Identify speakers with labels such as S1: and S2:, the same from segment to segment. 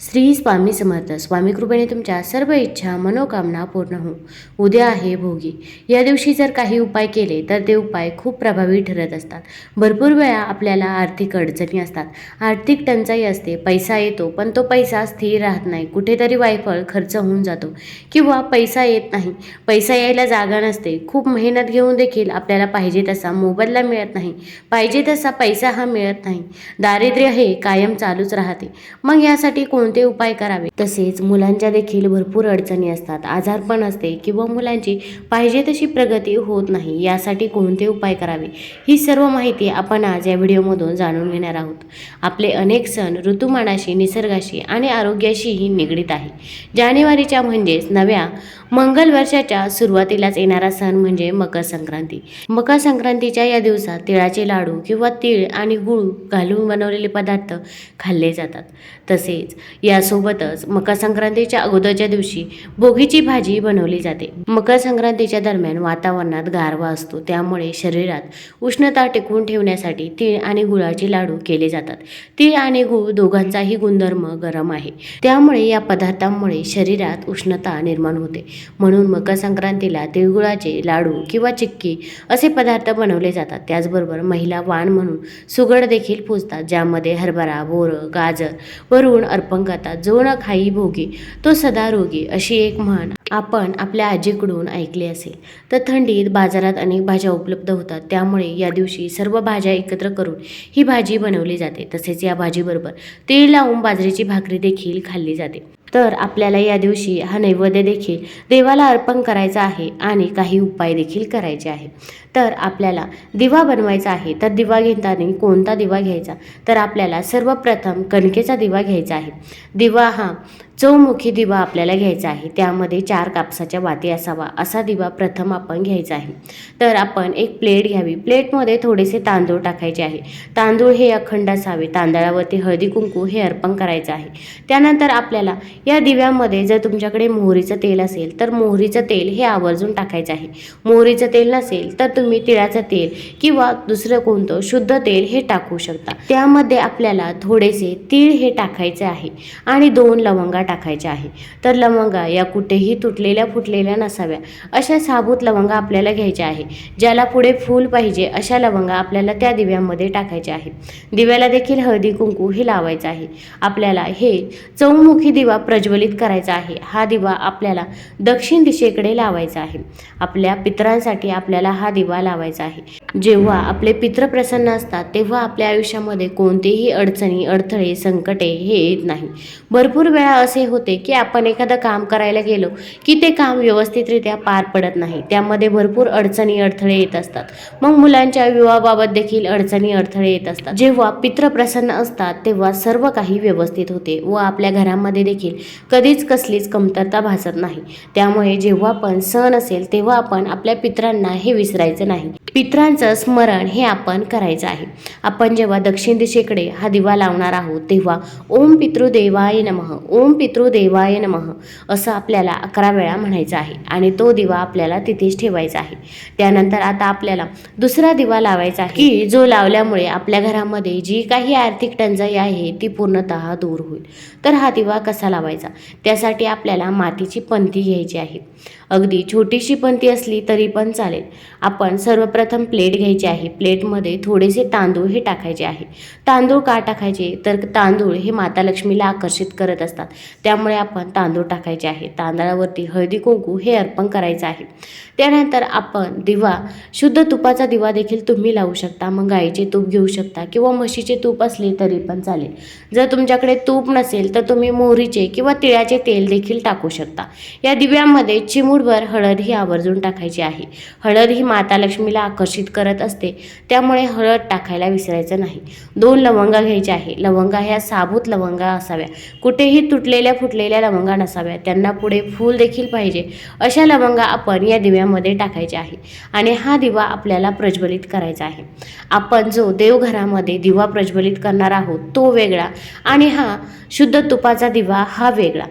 S1: श्री स्वामी समर्थ. स्वामी कृपेने तुमच्या सर्व इच्छा मनोकामना पूर्ण हो उद्या आहे भोगी. या दिवशी जर काही उपाय केले तर ते उपाय खूप प्रभावी ठरत असतात. भरपूर वेळा आपल्याला आर्थिक अडचणी असतात. आर्थिक टंचाई असते पैसा येतो पण तो पैसा स्थिर राहत नाही. कुठेतरी वायफळ खर्च होऊन जातो किंवा पैसा येत नाही. पैसा यायला जागा नसते. खूप मेहनत घेऊन देखील आपल्याला पाहिजे तसा मोबदला मिळत नाही. पाहिजे तसा पैसा हा मिळत नाही. दारिद्र्य हे कायम चालूच राहते. मग यासाठी कोण कोणते उपाय करावे? तसेच मुलांच्या देखील भरपूर अडचणी असतात आजारपण असते किंवा मुलांची पाहिजे तशी प्रगती होत नाही यासाठी कोणते उपाय करावे? ही सर्व माहिती आपण आज या व्हिडिओमधून जाणून घेणार आहोत. आपले अनेक सण ऋतुमानाशी निसर्गाशी आणि आरोग्याशीही निगडीत आहे. जानेवारीच्या म्हणजेच नव्या मंगल वर्षाच्या सुरुवातीलाच येणारा सण म्हणजे मकर संक्रांती. मकर संक्रांतीच्या या दिवसात तिळाचे लाडू किंवा तीळ आणि गूळ घालून बनवलेले पदार्थ खाल्ले जातात. तसेच यासोबतच मकर संक्रांतीच्या अगोदरच्या दिवशी भोगीची भाजी बनवली जाते. मकर संक्रांतीच्या दरम्यान वातावरणात गारवा असतो. त्यामुळे शरीरात उष्णता टिकवून ठेवण्यासाठी तीळ आणि गुळाचे लाडू केले जातात. तीळ आणि गूळ दोघांचाही गुणधर्म गरम आहे. त्यामुळे या पदार्थांमुळे शरीरात उष्णता निर्माण होते. म्हणून मकर संक्रांतीला तिळगुळाचे लाडू किंवा चिक्की असे पदार्थ बनवले जातात. त्याचबरोबर महिला वाण म्हणून सुगड देखील पूजतात ज्यामध्ये हरभरा बोरं गाजर वरून अर्पण करतात. जो न खाई भोगी तो सदा रोगी अशी एक म्हण आपण आपल्या आजीकडून ऐकली असेल. तर थंडीत बाजारात अनेक भाज्या उपलब्ध होतात. त्यामुळे या दिवशी सर्व भाज्या एकत्र करून ही भाजी बनवली जाते. तसेच या भाजीबरोबर तीळ लावून बाजरीची भाकरी देखील खाल्ली जाते. तर आपल्याला या दिवशी हा नैवेद्य देखील देवाला अर्पण करायचा आहे आणि काही उपाय देखील करायचे आहे. तर आपल्याला दिवा बनवायचा आहे. तर दिवा घेताना कोणता दिवा घ्यायचा? तर आपल्याला सर्वप्रथम कणकेचा दिवा घ्यायचा आहे. दिवा हा चौमुखी दिवा आपल्याला घ्यायचा आहे. त्यामध्ये चार कापसाच्या वाती असावा. असा दिवा प्रथम आपण घ्यायचा आहे. तर आपण एक प्लेट घ्यावी. प्लेटमध्ये थोडेसे तांदूळ टाकायचे आहे. तांदूळ हे अखंड असावे. तांदळावरती हळदी कुंकू हे अर्पण करायचं आहे. त्यानंतर आपल्याला या दिव्यामध्ये जर तुमच्याकडे मोहरीचं तेल असेल तर मोहरीचं तेल हे आवर्जून टाकायचं आहे. मोहरीचं तेल नसेल तर तुम्ही तिळाचं तेल किंवा दुसरं कोणतं शुद्ध तेल हे टाकू शकता. त्यामध्ये आपल्याला थोडेसे तीळ हे टाकायचे आहे. आणि दोन लवंगा टाकायच्या आहे. तर लवंगा या कुठेही तुटलेल्या फुटलेल्या नसाव्या. अशा साबूत लवंगा आपल्याला घ्यायच्या आहे. ज्याला पुढे फूल पाहिजे अशा लवंगा आपल्याला त्या दिव्यामध्ये टाकायच्या आहे दिव्याला देखील हळदी कुंकू हे लावायचं आहे. आपल्याला हे चौमुखी दिवा प्रज्वलित करायचा आहे. हा दिवा आपल्याला दक्षिण दिशेकडे लावायचा आहे. आपल्या पितरांसाठी आपल्याला हा दिवा लावायचा आहे. जेव्हा आपले पित्र प्रसन्न असतात तेव्हा आपल्या आयुष्यामध्ये कोणतेही अडचणी अडथळे संकटे हे येत नाही. भरपूर वेळा असे होते की आपण एखादं काम करायला गेलो की ते काम व्यवस्थितरित्या पार पडत नाही. त्यामध्ये भरपूर अडचणी अडथळे येत असतात. मग मुलांच्या विवाहाबाबत देखील अडचणी अडथळे येत असतात. जेव्हा पित्र प्रसन्न असतात तेव्हा सर्व काही व्यवस्थित होते व आपल्या घरामध्ये देखील कधीच कसलीच कमतरता भासत नाही. त्यामुळे जेव्हा पण सण असेल तेव्हा आपण आपल्या पित्रांना हे विसरायचं नाही. पित्रांचं स्मरण हे आपण करायचं आहे. आपण जेव्हा दक्षिण दिशेकडे हा दिवा लावणार आहोत तेव्हा ओम पितृदेवाय नमः ओम पितृदेवाय नमः असं आपल्याला अकरा वेळा म्हणायचं आहे आणि तो दिवा आपल्याला तिथेच ठेवायचा आहे. त्यानंतर आता आपल्याला दुसरा दिवा लावायचा आहे की जो लावल्यामुळे आपल्या घरामध्ये जी काही आर्थिक टंचाई आहे ती पूर्णतः दूर होईल. तर हा दिवा कसा लावायचा? त्यासाठी आपल्याला मातीची पंथी घ्यायची आहे. अगदी छोटीशी पंथी असली तरी पण चालेल. आपण सर्वप्रथम प्रथम प्लेट घ्यायची आहे. प्लेटमध्ये थोडेसे तांदूळ हे टाकायचे आहे. तांदूळ का टाकायचे? तर तांदूळ हे माता लक्ष्मीला आकर्षित करत असतात. त्यामुळे आपण तांदूळ टाकायचे आहे. तांदळावरती हळदी कुंकू हे अर्पण करायचं आहे. त्यानंतर आपण दिवा शुद्ध तुपाचा दिवा देखील तुम्ही लावू शकता. मग गाईचे तूप घेऊ शकता किंवा म्हशीचे तूप असले तरी पण चालेल. जर तुमच्याकडे तूप नसेल तर तुम्ही मोहरीचे किंवा तिळाचे तेल देखील टाकू शकता. या दिव्यामध्ये चिमूडभर हळद ही आवर्जून टाकायची आहे. हळद ही माता लक्ष्मीला आकर्षित करत असते. त्यामुळे हळद टाकायला विसरायचं नाही. दोन लवंगा घ्यायच्या आहे. लवंगा ह्या साबूत लवंगा असाव्या. कुठेही तुटलेल्या फुटलेल्या लवंगा नसाव्या. त्यांना पुढे फूल देखील पाहिजे. अशा लवंगा आपण या दिव्यामध्ये टाकायच्या आहे. आणि हा दिवा आपल्याला प्रज्वलित करायचा आहे. आपण जो देवघरामध्ये दिवा प्रज्वलित करणार आहोत तो वेगळा. आणि हा शुद्ध तुपाचा दिवा हा वेगळा.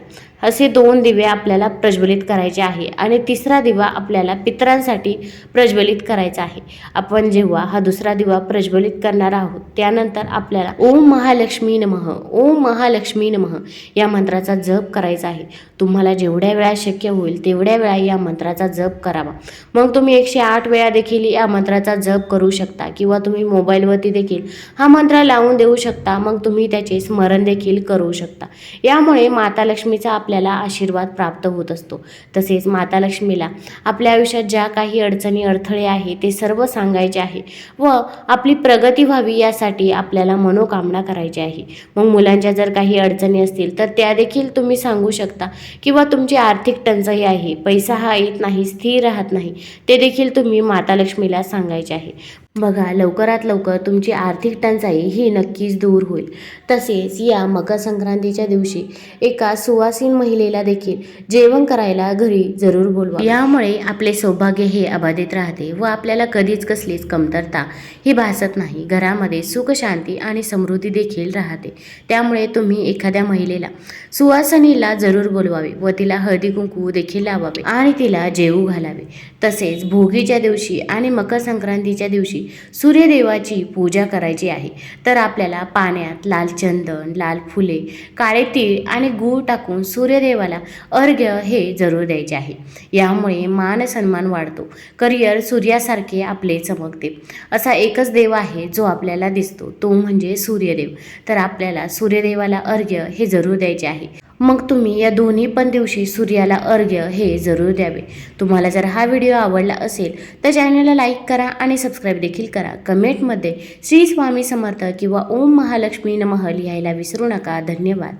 S1: असे दोन दिवे आपल्याला प्रज्वलित करायचे आहे आणि तिसरा दिवा आपल्याला पितरांसाठी प्रज्वलित करायचा आहे. आपण जेव्हा हा दुसरा दिवा प्रज्वलित करणार आहोत त्यानंतर आपल्याला ओम महालक्ष्मी नमः ओम महालक्ष्मी नमः या मंत्राचा जप करायचा आहे. तुम्हाला जेवढ्या वेळा शक्य होईल तेवढ्या वेळा या मंत्राचा जप करावा. मग तुम्ही एकशे आठ वेळा देखील या मंत्राचा जप करू शकता किंवा तुम्ही मोबाईलवरती देखील हा मंत्र लावून देऊ शकता. मग तुम्ही त्याचे स्मरण देखील करू शकता. यामुळे माता लक्ष्मीचा आपल्याला आशीर्वाद प्राप्त होत असतो. तसेच माता लक्ष्मीला आपल्या आयुष्यात ज्या काही अडचणी अडथळे आहे ते सर्व सांगायचे आहे व आपली प्रगती व्हावी यासाठी आपल्याला मनोकामना करायची आहे. मग मुलांच्या जर काही अडचणी असतील तर त्या देखील तुम्ही सांगू शकता किंवा तुमची आर्थिक टंचाई आहे पैसा हा येत नाही स्थिर राहत नाही ते देखील तुम्ही माता लक्ष्मीला सांगायचे आहे. बघा लवकरात लवकर तुमची आर्थिक टंचाई ही नक्कीच दूर होईल. तसेच या मकर संक्रांतीच्या दिवशी एका सुवासीन महिलेला देखील जेवण करायला घरी जरूर बोलवा. यामुळे आपले सौभाग्य हे अबाधित राहते व आपल्याला कधीच कसलीच कमतरता ही भासत नाही. घरामध्ये सुख शांती आणि समृद्धी देखील राहते. त्यामुळे तुम्ही एखाद्या महिलेला सुवासनीला जरूर बोलवावे व तिला हळदी कुंकू देखील लावावे आणि तिला जेवू घालावे. तसेच भोगीच्या दिवशी आणि मकर संक्रांतीच्या दिवशी दिवशी सूर्यदेवाची पूजा करायची आहे. तर आपल्याला पाण्यात लाल चंदन लाल फुले काळे तीळ आणि गूळ टाकून सूर्यदेवाला अर्घ्य हे जरूर द्यायचे आहे. यामुळे मान सन्मान वाढतो. करिअर सूर्यासारखे आपले चमकते. असा एकच देव आहे जो आपल्याला दिसतो. तो म्हणजे सूर्यदेव. तर आपल्याला सूर्यदेवाला अर्घ्य हे जरूर द्यायचे आहे. मग तुम्ही या दोन्ही पण दिवशी सूर्याला अर्घ्य हे जरूर द्यावे. तुम्हाला जर हा व्हिडिओ आवडला असेल तर चॅनलला लाईक करा आणि सबस्क्राईब देखील करा. कमेंटमध्ये श्री स्वामी समर्थ किंवा ओम महालक्ष्मी नमः लिहायला विसरू नका. धन्यवाद.